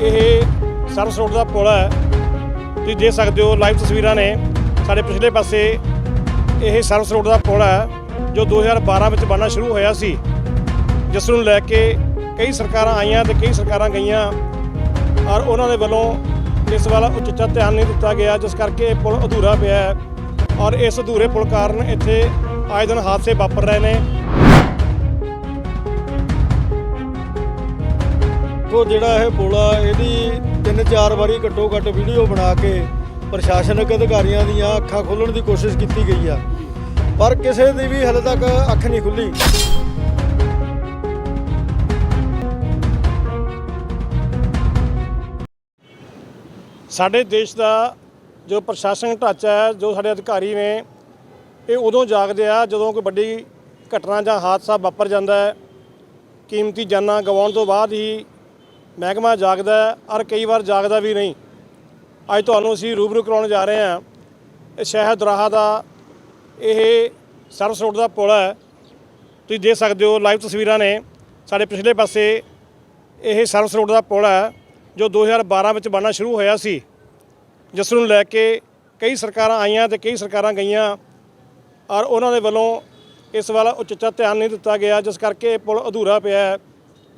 ਇਹ service road ਦਾ ਪੁਲ ਹੈ। ਤੁਸੀਂ ਦੇਖ ਸਕਦੇ ਹੋ, ਲਾਈਵ ਤਸਵੀਰਾਂ ਨੇ ਸਾਡੇ ਪਿਛਲੇ ਪਾਸੇ। ਇਹ ਸਰਵਿਸ ਰੋਡ ਦਾ ਪੁਲ ਹੈ, ਜੋ 2012 ਵਿੱਚ ਬਣਨਾ ਸ਼ੁਰੂ ਹੋਇਆ ਸੀ। ਜਿਸ ਨੂੰ ਲੈ ਕੇ ਕਈ ਸਰਕਾਰਾਂ ਆਈਆਂ ਤੇ ਕਈ ਸਰਕਾਰਾਂ ਗਈਆਂ। ਔਰ ਉਹਨਾਂ ਦੇ ਵੱਲੋਂ ਇਸ ਵੱਲ ਉਚਿਤ ਧਿਆਨ ਨਹੀਂ ਦਿੱਤਾ ਗਿਆ, ਜਿਸ ਕਰਕੇ ਇਹ ਪੁਲ ਅਧੂਰਾ ਪਿਆ ਹੈ। ਔਰ ਇਸ ਅਧੂਰੇ ਪੁਲ ਕਾਰਨ ਇੱਥੇ ਆਏ ਦਿਨ ਹਾਦਸੇ ਵਾਪਰ ਰਹੇ ਨੇ। ਦੇਖੋ ਜਿਹੜਾ ਇਹ ਬੋਲਾ ਇਹਦੀ ਤਿੰਨ ਚਾਰ ਵਾਰੀ ਘੱਟੋ ਘੱਟ ਵੀਡੀਓ ਬਣਾ ਕੇ ਪ੍ਰਸ਼ਾਸਨਿਕ ਅਧਿਕਾਰੀਆਂ ਦੀਆਂ ਅੱਖਾਂ ਖੋਲਣ ਦੀ ਕੋਸ਼ਿਸ਼ ਕੀਤੀ ਗਈ ਆ। ਪਰ ਕਿਸੇ ਦੀ ਵੀ ਹਲੇ ਤੱਕ ਅੱਖ ਨਹੀਂ ਖੁੱਲੀ। ਸਾਡੇ ਦੇਸ਼ ਦਾ ਜੋ ਪ੍ਰਸ਼ਾਸਨਿਕ ਢਾਂਚਾ ਹੈ, ਜੋ ਸਾਡੇ ਅਧਿਕਾਰੀ ਨੇ, ਇਹ ਉਦੋਂ ਜਾਗਦੇ ਆ ਜਦੋਂ ਕੋਈ ਵੱਡੀ ਘਟਨਾ ਜਾਂ ਹਾਦਸਾ ਵਾਪਰ ਜਾਂਦਾ ਹੈ। ਕੀਮਤੀ ਜਾਨਾਂ ਗਵਾਉਣ ਤੋਂ ਬਾਅਦ ਹੀ ਮਹਿਕਮਾ ਜਾਗਦਾ ਔਰ ਕਈ ਵਾਰ ਜਾਗਦਾ ਵੀ ਨਹੀਂ। ਅੱਜ ਤੁਹਾਨੂੰ ਅਸੀਂ ਰੂਬਰੂ ਕਰਾਉਣ ਜਾ ਰਹੇ ਹਾਂ। ਇਹ ਸ਼ਹਿਰ ਦਾ ਇਹ ਸਰਵਿਸ ਰੋਡ ਦਾ ਪੁਲ ਹੈ। ਤੁਸੀਂ ਦੇਖ ਸਕਦੇ ਹੋ, ਲਾਈਵ ਤਸਵੀਰਾਂ ਨੇ ਸਾਡੇ ਪਿਛਲੇ ਪਾਸੇ ਇਹ ਸਰਵਿਸ ਰੋਡ ਦਾ ਪੁਲ ਹੈ, ਜੋ 2012 ਵਿੱਚ ਬਣਨਾ ਸ਼ੁਰੂ ਹੋਇਆ ਸੀ। ਜਿਸ ਨੂੰ ਲੈ ਕੇ ਕਈ ਸਰਕਾਰਾਂ ਆਈਆਂ ਤੇ ਕਈ ਸਰਕਾਰਾਂ ਗਈਆਂ, ਔਰ ਉਹਨਾਂ ਦੇ ਵੱਲੋਂ ਇਸ ਵੱਲ ਉਚਿਤ ਧਿਆਨ ਨਹੀਂ ਦਿੱਤਾ ਗਿਆ, ਜਿਸ ਕਰਕੇ ਇਹ ਪੁਲ ਅਧੂਰਾ ਪਿਆ ਹੈ।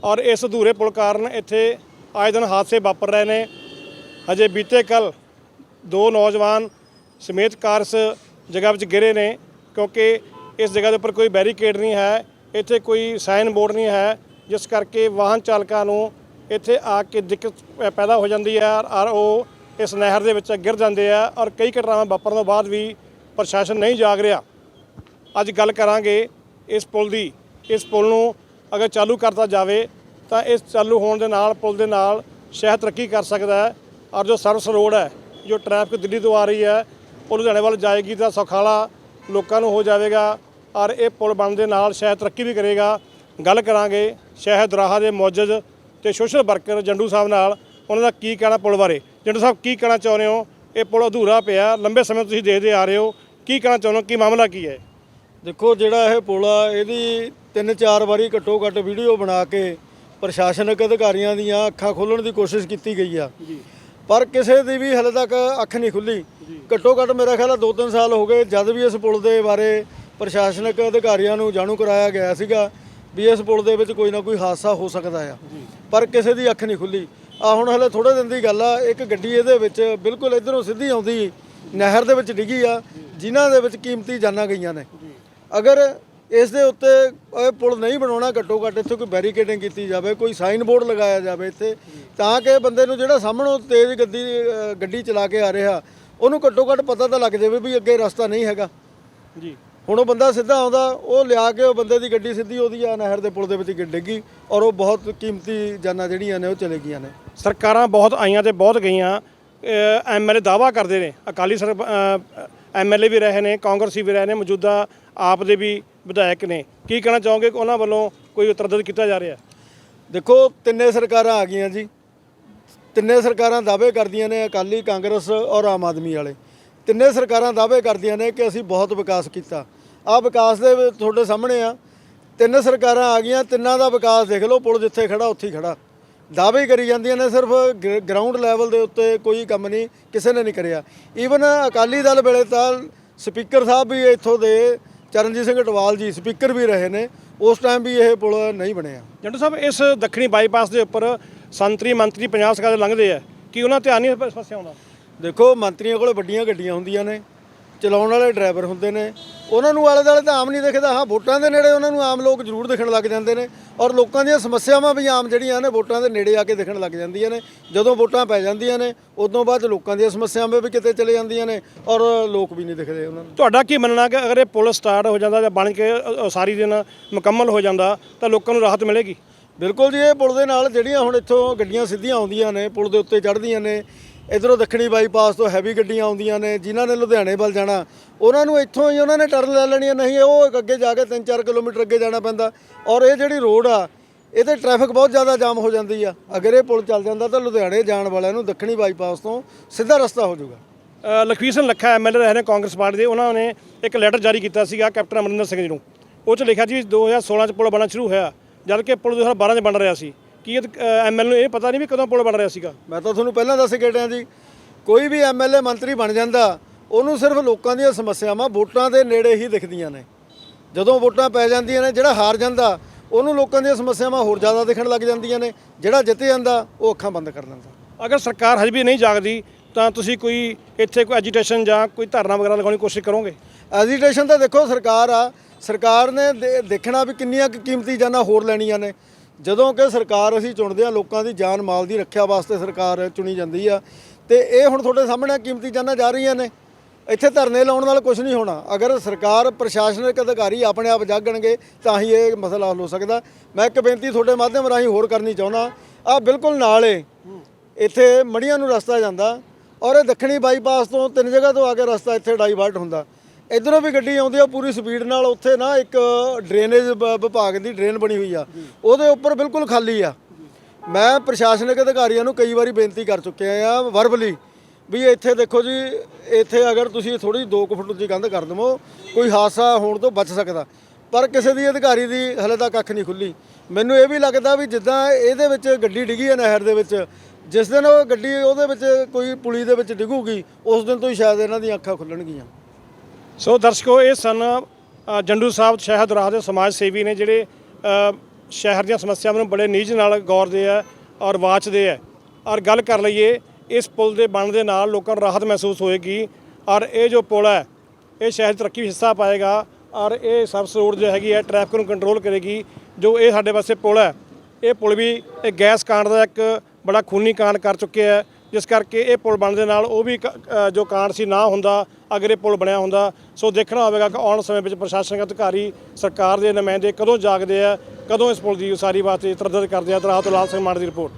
ਔਰ ਇਸ ਅਧੂਰੇ ਪੁਲ ਕਾਰਨ ਇੱਥੇ ਆਏ ਦਿਨ ਹਾਦਸੇ ਵਾਪਰ ਰਹੇ ਨੇ। ਹਜੇ ਬੀਤੇ ਕੱਲ ਦੋ ਨੌਜਵਾਨ ਸਮੇਤ ਕਾਰਸ ਜਗ੍ਹਾ ਵਿੱਚ ਗਿਰੇ ਨੇ ਕਿਉਂਕਿ ਇਸ ਜਗ੍ਹਾ ਦੇ ਉੱਪਰ ਕੋਈ ਬੈਰੀਕੇਡ ਨਹੀਂ ਹੈ, ਇੱਥੇ ਕੋਈ ਸਾਈਨ ਬੋਰਡ ਨਹੀਂ ਹੈ, ਜਿਸ ਕਰਕੇ ਵਾਹਨ ਚਾਲਕਾਂ ਨੂੰ ਇੱਥੇ ਆ ਕੇ ਦਿੱਕਤ ਪੈ- ਪੈਦਾ ਹੋ ਜਾਂਦੀ ਹੈ ਔਰ ਉਹ ਇਸ ਨਹਿਰ ਦੇ ਵਿੱਚ ਗਿਰ ਜਾਂਦੇ ਆ ਔਰ ਕਈ ਘਟਨਾਵਾਂ ਵਾਪਰਨ ਤੋਂ ਬਾਅਦ ਵੀ ਪ੍ਰਸ਼ਾਸਨ ਨਹੀਂ ਜਾਗ ਰਿਹਾ। ਅੱਜ ਗੱਲ ਕਰਾਂਗੇ ਇਸ ਪੁਲ ਦੀ। ਇਸ ਪੁਲ ਨੂੰ ਅਗਰ ਚਾਲੂ ਕਰਤਾ ਜਾਵੇ, ਤਾਂ ਇਸ ਚਾਲੂ ਹੋਣ ਦੇ ਨਾਲ, ਪੁਲ ਦੇ ਨਾਲ ਸ਼ਹਿਰ ਤਰੱਕੀ ਕਰ ਸਕਦਾ ਹੈ। ਔਰ ਜੋ ਸਰਵਿਸ ਰੋਡ ਹੈ, ਜੋ ਟ੍ਰੈਫਿਕ ਦਿੱਲੀ ਤੋਂ ਆ ਰਹੀ ਹੈ, ਉਹ ਲੁਧਿਆਣੇ ਵੱਲ ਜਾਏਗੀ ਤਾਂ ਸੌਖਾਲਾ ਲੋਕਾਂ ਨੂੰ ਹੋ ਜਾਵੇਗਾ। ਔਰ ਇਹ ਪੁਲ ਬਣਨ ਦੇ ਨਾਲ ਸ਼ਹਿਰ ਤਰੱਕੀ ਵੀ ਕਰੇਗਾ। ਗੱਲ ਕਰਾਂਗੇ ਸ਼ਹਿਰ ਦਰਾਹਾ ਦੇ ਮੌਜਜ਼ ਤੇ ਸੋਸ਼ਲ ਵਰਕਰ ਜੰਡੂ ਸਾਹਿਬ ਨਾਲ, ਉਹਨਾਂ ਦਾ ਕੀ ਕਹਿਣਾ ਪੁਲ ਬਾਰੇ? ਜੰਡੂ ਸਾਹਿਬ, ਕੀ ਕਹਿਣਾ ਚਾਹੁੰਦੇ ਹੋ? ਇਹ ਪੁਲ ਅਧੂਰਾ ਪਿਆ, ਲੰਬੇ ਸਮੇਂ ਤੁਸੀਂ ਦੇਖਦੇ ਆ ਰਹੇ ਹੋ। ਕੀ ਕਹਿਣਾ ਚਾਹੁੰਦੇ ਹੋ? ਕੀ ਮਾਮਲਾ ਕੀ ਹੈ? ਦੇਖੋ ਜਿਹੜਾ ਇਹ ਪੁਲ ਆ ਇਹਦੀ ਤਿੰਨ ਚਾਰ ਵਾਰੀ ਘੱਟੋ ਘੱਟ ਵੀਡੀਓ ਬਣਾ ਕੇ ਪ੍ਰਸ਼ਾਸਨਿਕ ਅਧਿਕਾਰੀਆਂ ਦੀਆਂ ਅੱਖਾਂ ਖੋਲਣ ਦੀ ਕੋਸ਼ਿਸ਼ ਕੀਤੀ ਗਈ ਆ। ਪਰ ਕਿਸੇ ਦੀ ਵੀ ਹਲੇ ਤੱਕ ਅੱਖ ਨਹੀਂ ਖੁੱਲੀ। ਘੱਟੋ ਘੱਟ ਮੇਰਾ ਖਿਆਲ ਆ 2-3 ਸਾਲ ਹੋ ਗਏ ਜਦ ਵੀ ਇਸ ਪੁਲ ਦੇ ਬਾਰੇ ਪ੍ਰਸ਼ਾਸਨਿਕ ਅਧਿਕਾਰੀਆਂ ਨੂੰ ਜਾਣੂ ਕਰਾਇਆ ਗਿਆ ਸੀਗਾ ਵੀ ਇਸ ਪੁਲ ਦੇ ਵਿੱਚ ਕੋਈ ਨਾ ਕੋਈ ਹਾਦਸਾ ਹੋ ਸਕਦਾ ਆ। ਪਰ ਕਿਸੇ ਦੀ ਅੱਖ ਨਹੀਂ ਖੁੱਲੀ। ਆ ਹੁਣ ਹਲੇ ਥੋੜੇ ਦਿਨ ਦੀ ਗੱਲ ਆ ਇੱਕ ਗੱਡੀ ਇਹਦੇ ਵਿੱਚ ਬਿਲਕੁਲ ਇਧਰੋਂ ਸਿੱਧੀ ਆਉਂਦੀ ਨਹਿਰ ਦੇ ਵਿੱਚ ਡਿੱਗੀ ਆ ਜਿਨ੍ਹਾਂ ਦੇ ਵਿੱਚ ਕੀਮਤੀ ਜਾਨਾਂ ਗਈਆਂ ਨੇ। ਅਗਰ ਇਸ ਦੇ ਉੱਤੇ ਇਹ ਪੁਲ ਨਹੀਂ ਬਣਾਉਣਾ ਘੱਟੋ ਘੱਟ ਇੱਥੇ ਕੋਈ ਬੈਰੀਕੇਡਿੰਗ ਕੀਤੀ ਜਾਵੇ ਕੋਈ ਸਾਈਨ ਬੋਰਡ ਲਗਾਇਆ ਜਾਵੇ ਇੱਥੇ ਤਾਂ ਕਿ ਬੰਦੇ ਨੂੰ ਜਿਹੜਾ ਸਾਹਮਣੋਂ ਤੇਜ਼ ਗੱਡੀ ਗੱਡੀ ਚਲਾ ਕੇ ਆ ਰਿਹਾ ਉਹਨੂੰ ਘੱਟੋ ਘੱਟ ਪਤਾ ਤਾਂ ਲੱਗ ਜਾਵੇ ਵੀ ਅੱਗੇ ਰਸਤਾ ਨਹੀਂ ਹੈਗਾ। ਜੀ। ਹੁਣ ਉਹ ਬੰਦਾ ਸਿੱਧਾ ਆਉਂਦਾ ਉਹ ਲਿਆ ਕੇ ਉਹ ਬੰਦੇ ਦੀ ਗੱਡੀ ਸਿੱਧੀ ਉਹਦੀ ਆ ਨਹਿਰ ਦੇ ਪੁਲ ਦੇ ਵਿੱਚ ਡਿੱਗੀ ਔਰ ਉਹ ਬਹੁਤ ਕੀਮਤੀ ਜਾਨਾਂ ਜਿਹੜੀਆਂ ਨੇ ਉਹ ਚਲੇ ਗਈਆਂ ਨੇ। ਸਰਕਾਰਾਂ ਬਹੁਤ ਆਈਆਂ ਤੇ ਬਹੁਤ ਗਈਆਂ ਐਮਐਲਏ ਦਾਵਾ ਕਰਦੇ ਨੇ। ਅਕਾਲੀ ਸਰ ਐਮਐਲਏ ਵੀ ਰਹੇ ਨੇ ਕਾਂਗਰਸੀ ਵੀ ਰਹੇ ਨੇ ਮੌਜੂਦਾ ਆਪ ਦੇ ਵੀ ਵਿਧਾਇਕ ਨੇ। ਕੀ ਕਹਿਣਾ ਚਾਹੋਗੇ ਕਿ ਉਹਨਾਂ ਵੱਲੋਂ ਕੋਈ ਤਰੱਦਦ ਕੀਤਾ ਜਾ ਰਿਹਾ ਦੇਖੋ, ਤਿੰਨੇ ਸਰਕਾਰਾਂ ਆ ਗਈਆਂ ਜੀ। ਤਿੰਨੇ ਸਰਕਾਰਾਂ ਦਾਅਵੇ ਕਰਦੀਆਂ ਨੇ ਅਕਾਲੀ ਕਾਂਗਰਸ ਔਰ ਆਮ ਆਦਮੀ ਵਾਲੇ। ਤਿੰਨੇ ਸਰਕਾਰਾਂ ਦਾਅਵੇ ਕਰਦੀਆਂ ਨੇ ਕਿ ਅਸੀਂ ਬਹੁਤ ਵਿਕਾਸ ਕੀਤਾ। ਆਹ ਵਿਕਾਸ ਦੇ ਤੁਹਾਡੇ ਸਾਹਮਣੇ ਆ। ਤਿੰਨ ਸਰਕਾਰਾਂ ਆ ਗਈਆਂ, ਤਿੰਨਾਂ ਦਾ ਵਿਕਾਸ ਦੇਖ ਲਓ, ਪੁਲ ਜਿੱਥੇ ਖੜਾ, ਉੱਥੇ ਹੀ ਖੜਾ। ਦਾਅਵੇ ਕਰੀ ਜਾਂਦੀਆਂ ਨੇ, ਸਿਰਫ ਗਰਾਊਂਡ ਲੈਵਲ ਦੇ ਉੱਤੇ ਕੋਈ ਕੰਮ ਨਹੀਂ, ਕਿਸੇ ਨੇ ਨਹੀਂ ਕਰਿਆ। ਈਵਨ ਅਕਾਲੀ ਦਲ ਵੇਲੇ ਤਾਂ ਸਪੀਕਰ ਸਾਹਿਬ ਵੀ ਇੱਥੋਂ ਦੇ ਚਰਨਜੀਤ ਸਿੰਘ ਟਵਾਲ ਜੀ ਸਪੀਕਰ ਵੀ ਰਹੇ ਨੇ ਉਸ ਟਾਈਮ ਵੀ ਇਹ ਪੁਲ ਨਹੀਂ ਬਣਿਆ। ਜੰਡੂ ਸਾਹਿਬ ਇਸ ਦੱਖਣੀ ਬਾਈਪਾਸ ਦੇ ਉੱਪਰ ਸੰਤਰੀ ਮੰਤਰੀ ਪੰਜਾਬ ਸਰਕਾਰ ਦੇ ਲੰਘਦੇ ਆ ਕੀ ਉਹਨਾਂ ਧਿਆਨ ਨਹੀਂ ਇਸ ਪਾਸੇ ਆਉਂਦਾ? ਦੇਖੋ ਮੰਤਰੀਆਂ ਕੋਲ ਵੱਡੀਆਂ ਗੱਡੀਆਂ ਹੁੰਦੀਆਂ ਨੇ ਚਲਾਉਣ ਵਾਲੇ ਡਰਾਈਵਰ ਹੁੰਦੇ ਨੇ। ਉਹਨਾਂ ਨੂੰ ਆਲੇ ਦੁਆਲੇ ਤਾਂ ਆਮ ਨਹੀਂ ਦਿਖਦਾ। ਹਾਂ ਵੋਟਾਂ ਦੇ ਨੇੜੇ ਉਹਨਾਂ ਨੂੰ ਆਮ ਲੋਕ ਜ਼ਰੂਰ ਦਿਖਣ ਲੱਗ ਜਾਂਦੇ ਨੇ ਔਰ ਲੋਕਾਂ ਦੀਆਂ ਸਮੱਸਿਆਵਾਂ ਵੀ ਆਮ ਜਿਹੜੀਆਂ ਨੇ ਵੋਟਾਂ ਦੇ ਨੇੜੇ ਆ ਕੇ ਦਿਖਣ ਲੱਗ ਜਾਂਦੀਆਂ ਨੇ। ਜਦੋਂ ਵੋਟਾਂ ਪੈ ਜਾਂਦੀਆਂ ਨੇ ਉਦੋਂ ਬਾਅਦ ਲੋਕਾਂ ਦੀਆਂ ਸਮੱਸਿਆਵਾਂ ਵੀ ਕਿਤੇ ਚਲੇ ਜਾਂਦੀਆਂ ਨੇ ਔਰ ਲੋਕ ਵੀ ਨਹੀਂ ਦਿਖਦੇ ਉਹਨਾਂ ਨੂੰ। ਤੁਹਾਡਾ ਕੀ ਮੰਨਣਾ ਕਿ ਅਗਰ ਇਹ ਪੁਲ ਸਟਾਰਟ ਹੋ ਜਾਂਦਾ ਜਾਂ ਬਣ ਕੇ ਸਾਰੀ ਦਿਨ ਮੁਕੰਮਲ ਹੋ ਜਾਂਦਾ ਤਾਂ ਲੋਕਾਂ ਨੂੰ ਰਾਹਤ ਮਿਲੇਗੀ? ਬਿਲਕੁਲ ਜੀ ਇਹ ਪੁਲ ਦੇ ਨਾਲ ਜਿਹੜੀਆਂ ਹੁਣ ਇੱਥੋਂ ਗੱਡੀਆਂ ਸਿੱਧੀਆਂ ਆਉਂਦੀਆਂ ਨੇ ਪੁਲ ਦੇ ਉੱਤੇ ਚੜ੍ਹਦੀਆਂ ਨੇ ਇਧਰੋਂ ਦੱਖਣੀ ਬਾਈਪਾਸ ਤੋਂ ਹੈਵੀ ਗੱਡੀਆਂ ਆਉਂਦੀਆਂ ਨੇ, ਜਿਨ੍ਹਾਂ ਨੇ ਲੁਧਿਆਣੇ ਵੱਲ ਜਾਣਾ। ਉਹਨਾਂ ਨੂੰ ਇੱਥੋਂ ਹੀ ਉਹਨਾਂ ਨੇ ਟਰਨ ਲੈ ਲੈਣੀ ਨਹੀਂ, ਉਹ ਅੱਗੇ ਜਾ ਕੇ 3-4 ਕਿਲੋਮੀਟਰ ਅੱਗੇ ਜਾਣਾ ਪੈਂਦਾ। ਔਰ ਇਹ ਜਿਹੜੀ ਰੋਡ ਆ, ਇਹਦੇ ਟ੍ਰੈਫਿਕ ਬਹੁਤ ਜ਼ਿਆਦਾ ਜਾਮ ਹੋ ਜਾਂਦੀ ਆ। ਅਗਰ ਇਹ ਪੁਲ ਚੱਲ ਜਾਂਦਾ ਤਾਂ ਲੁਧਿਆਣੇ ਜਾਣ ਵਾਲਿਆਂ ਨੂੰ ਦੱਖਣੀ ਬਾਈਪਾਸ ਤੋਂ ਸਿੱਧਾ ਰਸਤਾ ਹੋ ਜਾਊਗਾ। ਲਖਵੀਰ ਸਿੰਘ ਲੱਖਾ ਐਮਐਲਏ ਰਹੇ ਨੇ ਕਾਂਗਰਸ ਪਾਰਟੀ ਦੇ। ਉਹਨਾਂ ਨੇ ਇੱਕ ਲੈਟਰ ਜਾਰੀ ਕੀਤਾ ਸੀਗਾ ਕੈਪਟਨ ਅਮਰਿੰਦਰ ਸਿੰਘ ਜੀ ਨੂੰ। ਉਹ 'ਚ ਲਿਖਿਆ ਜੀ 2016 ਚ ਪੁਲ ਬਣਾ ਸ਼ੁਰੂ ਹੋਇਆ ਜਦ ਕਿ ਪੁਲ 2012 ਚ ਬਣ ਰਿਹਾ ਸੀ। ਕੀ ਐਮਐਲ ਨੂੰ ਇਹ ਪਤਾ ਨਹੀਂ ਵੀ ਕਦੋਂ ਪੁਲ ਬਣ ਰਿਹਾ ਸੀਗਾ? ਮੈਂ ਤਾਂ ਤੁਹਾਨੂੰ ਪਹਿਲਾਂ ਦੱਸ ਕੇ ਹਟਿਆ ਜੀ ਕੋਈ ਵੀ ਐਮਐਲਏ ਮੰਤਰੀ ਬਣ ਜਾਂਦਾ ਉਹਨੂੰ ਸਿਰਫ ਲੋਕਾਂ ਦੀਆਂ ਸਮੱਸਿਆਵਾਂ ਵੋਟਾਂ ਦੇ ਨੇੜੇ ਹੀ ਦਿਖਦੀਆਂ ਨੇ। ਜਦੋਂ ਵੋਟਾਂ ਪੈ ਜਾਂਦੀਆਂ ਨੇ ਜਿਹੜਾ ਹਾਰ ਜਾਂਦਾ ਉਹਨੂੰ ਲੋਕਾਂ ਦੀਆਂ ਸਮੱਸਿਆਵਾਂ ਹੋਰ ਜ਼ਿਆਦਾ ਦਿਖਣ ਲੱਗ ਜਾਂਦੀਆਂ ਨੇ ਜਿਹੜਾ ਜਿੱਤ ਜਾਂਦਾ ਉਹ ਅੱਖਾਂ ਬੰਦ ਕਰ ਲੈਂਦਾ। ਅਗਰ ਸਰਕਾਰ ਹਜੇ ਵੀ ਨਹੀਂ ਜਾਗਦੀ ਤਾਂ ਤੁਸੀਂ ਕੋਈ ਇੱਥੇ ਕੋਈ ਐਜੀਟੇਸ਼ਨ ਜਾਂ ਕੋਈ ਧਰਨਾ ਵਗੈਰਾ ਲਗਾਉਣ ਦੀ ਕੋਸ਼ਿਸ਼ ਕਰੋਗੇ? ਐਜੀਟੇਸ਼ਨ ਤਾਂ ਦੇਖੋ ਸਰਕਾਰ ਆ। ਸਰਕਾਰ ਨੇ ਦੇਖਣਾ ਵੀ ਕਿੰਨੀਆਂ ਕੀਮਤੀ ਜਾਨਾਂ ਹੋਰ ਲੈਣੀਆਂ ਨੇ। ਜਦੋਂ ਕਿ ਸਰਕਾਰ ਅਸੀਂ ਚੁਣਦੇ ਆ, ਲੋਕਾਂ ਦੀ ਜਾਨ ਮਾਲ ਦੀ ਰੱਖਿਆ ਵਾਸਤੇ ਸਰਕਾਰ ਚੁਣੀ ਜਾਂਦੀ ਆ। ਤੇ ਇਹ ਹੁਣ ਤੁਹਾਡੇ ਸਾਹਮਣੇ ਕੀਮਤੀ ਜਾਨਾਂ ਜਾ ਰਹੀਆਂ ਨੇ। ਇੱਥੇ ਧਰਨੇ ਲਾਉਣ ਨਾਲ ਕੁਝ ਨਹੀਂ ਹੋਣਾ। ਅਗਰ ਸਰਕਾਰ, ਪ੍ਰਸ਼ਾਸਨਿਕ ਅਧਿਕਾਰੀ ਆਪਣੇ ਆਪ ਜਾਗਣਗੇ, ਤਾਂ ਹੀ ਇਹ ਮਸਲਾ ਹੱਲ ਹੋ ਸਕਦਾ। ਮੈਂ ਇੱਕ ਬੇਨਤੀ ਤੁਹਾਡੇ ਮਾਧਿਅਮ ਰਾਹੀਂ ਹੋਰ ਕਰਨੀ ਚਾਹੁੰਦਾ। ਆ ਬਿਲਕੁਲ ਨਾਲੇ ਇੱਥੇ ਮੜੀਆਂ ਨੂੰ ਰਸਤਾ ਜਾਂਦਾ ਔਰ ਇਹ ਦੱਖਣੀ ਬਾਈਪਾਸ ਤੋਂ ਤਿੰਨ ਜਗ੍ਹਾ ਤੋਂ ਆ ਕੇ ਰਸਤਾ ਇੱਥੇ ਡਾਈਵਰਟ ਹੁੰਦਾ। ਇਧਰੋਂ ਵੀ ਗੱਡੀ ਆਉਂਦੀ ਆ ਪੂਰੀ ਸਪੀਡ ਨਾਲ ਉੱਥੇ ਨਾ ਇੱਕ ਡਰੇਨੇਜ ਵਿਭਾਗ ਦੀ ਡਰੇਨ ਬਣੀ ਹੋਈ ਆ। ਉਹਦੇ ਉੱਪਰ ਬਿਲਕੁਲ ਖਾਲੀ ਆ। ਮੈਂ ਪ੍ਰਸ਼ਾਸਨਿਕ ਅਧਿਕਾਰੀਆਂ ਨੂੰ ਕਈ ਵਾਰੀ ਬੇਨਤੀ ਕਰ ਚੁੱਕਿਆ ਆ ਵਰਬਲੀ ਵੀ ਇੱਥੇ ਦੇਖੋ ਜੀ ਇੱਥੇ ਅਗਰ ਤੁਸੀਂ ਥੋੜੀ 2 ਫੁੱਟ ਦੀ ਕੰਧ ਕਰ ਦਵੋ ਕੋਈ ਹਾਦਸਾ ਹੋਣ ਤੋਂ ਬਚ ਸਕਦਾ। ਪਰ ਕਿਸੇ ਦੀ ਅਧਿਕਾਰੀ ਦੀ ਹਲੇ ਤੱਕ ਅੱਖ ਨਹੀਂ ਖੁੱਲੀ। ਮੈਨੂੰ ਇਹ ਵੀ ਲੱਗਦਾ ਵੀ ਜਿੱਦਾਂ ਇਹਦੇ ਵਿੱਚ ਗੱਡੀ ਡਿੱਗੀ ਹੈ ਨਹਿਰ ਦੇ ਵਿੱਚ ਜਿਸ ਦਿਨ ਉਹ ਗੱਡੀ ਉਹਦੇ ਵਿੱਚ ਕੋਈ ਪੁਲੀ ਦੇ ਵਿੱਚ ਡਿੱਗੂਗੀ ਉਸ ਦਿਨ ਤੋਂ ਹੀ ਸ਼ਾਇਦ ਇਹਨਾਂ ਦੀਆਂ ਅੱਖਾਂ ਖੁੱਲਣਗੀਆਂ। ਸੋ ਦਰਸ਼ਕੋ, ਇਹ ਸਨ ਜੰਡੂ ਸਾਹਿਬ ਸ਼ਹਿਦ ਰਾਹ ਦੇ ਸਮਾਜ ਸੇਵੀ ਨੇ ਜਿਹੜੇ ਸ਼ਹਿਰ ਦੀਆਂ ਸਮੱਸਿਆਵਾਂ ਨੂੰ ਬੜੇ ਨੀਝ ਨਾਲ ਗੌਰਦੇ ਆ ਔਰ ਵਾਚਦੇ ਆ। ਔਰ ਗੱਲ ਕਰ ਲਈਏ, ਇਸ ਪੁਲ ਦੇ ਬਣਨ ਦੇ ਨਾਲ ਲੋਕਾਂ ਨੂੰ ਰਾਹਤ ਮਹਿਸੂਸ ਹੋਏਗੀ ਔਰ ਇਹ ਜੋ ਪੁਲ ਹੈ, ਇਹ ਸ਼ਹਿਰ ਦੀ ਤਰੱਕੀ ਹਿੱਸਾ ਪਾਏਗਾ ਔਰ ਇਹ ਸਰਵਿਸ ਰੋਡ ਜੋ ਹੈਗੀ ਹੈ, ਟ੍ਰੈਫਿਕ ਨੂੰ ਕੰਟਰੋਲ ਕਰੇਗੀ, ਜੋ ਇਹ ਸਾਡੇ ਪਾਸੇ ਪੁਲ ਹੈ। ਇਹ ਪੁਲ ਵੀ ਇਹ ਗੈਸ ਕਾਂਡ ਦਾ ਇੱਕ ਬੜਾ ਖੂਨੀ ਕਾਂਡ ਕਰ ਚੁੱਕਿਆ ਹੈ ਜਿਸ ਕਰਕੇ ਇਹ ਪੁਲ ਬਣਨ ਦੇ ਨਾਲ ਉਹ ਵੀ ਕ- ਜੋ ਕਾਂਡ ਸੀ ਨਾ ਹੁੰਦਾ, ਅਗਰ ਇਹ ਪੁਲ ਬਣਿਆ ਹੁੰਦਾ। ਸੋ ਦੇਖਣਾ ਹੋਵੇਗਾ ਕਿ ਆਉਣ ਸਮੇਂ ਵਿੱਚ ਪ੍ਰਸ਼ਾਸਨਿਕ ਅਧਿਕਾਰੀ, ਸਰਕਾਰ ਦੇ ਨੁਮਾਇੰਦੇ ਕਦੋਂ ਜਾਗਦੇ ਆ, ਕਦੋਂ ਇਸ ਪੁਲ ਦੀ ਉਸਾਰੀ ਵਾਸਤੇ ਤਰੱਦਦ ਕਰਦੇ ਆ। ਤਰਾਹ ਤੋਂ ਲਾਲ ਸਿੰਘ ਮਾਨ ਦੀ ਰਿਪੋਰਟ।